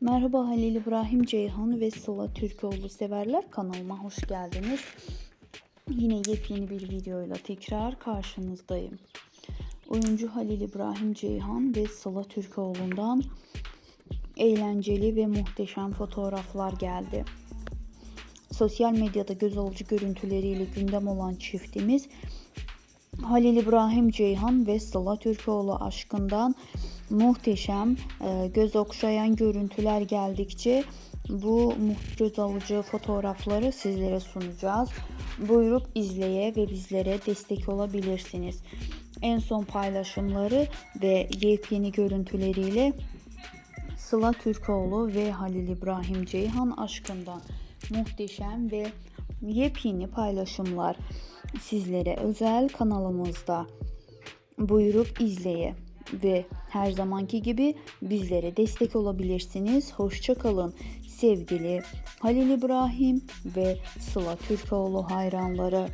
Merhaba Halil İbrahim Ceyhan ve Sıla Türkoğlu severler kanalıma hoş geldiniz. Yine yepyeni bir videoyla tekrar karşınızdayım. Oyuncu Halil İbrahim Ceyhan ve Sıla Türkoğlu'ndan eğlenceli ve muhteşem fotoğraflar geldi. Sosyal medyada göz alıcı görüntüleriyle gündem olan çiftimiz Halil İbrahim Ceyhan ve Sıla Türkoğlu aşkından muhteşem, e, göz okşayan görüntüler geldikçe bu göz alıcı fotoğrafları sizlere sunacağız. Buyurup izleye ve bizlere destek olabilirsiniz. En son paylaşımları ve yepyeni görüntüleriyle Sıla Türkoğlu ve Halil İbrahim Ceyhan aşkından muhteşem ve yepyeni paylaşımlar sizlere özel kanalımızda buyurup izleye ve her zamanki gibi bizlere destek olabilirsiniz. Hoşça kalın sevgili Halil İbrahim ve Sıla Türkoğlu hayranları.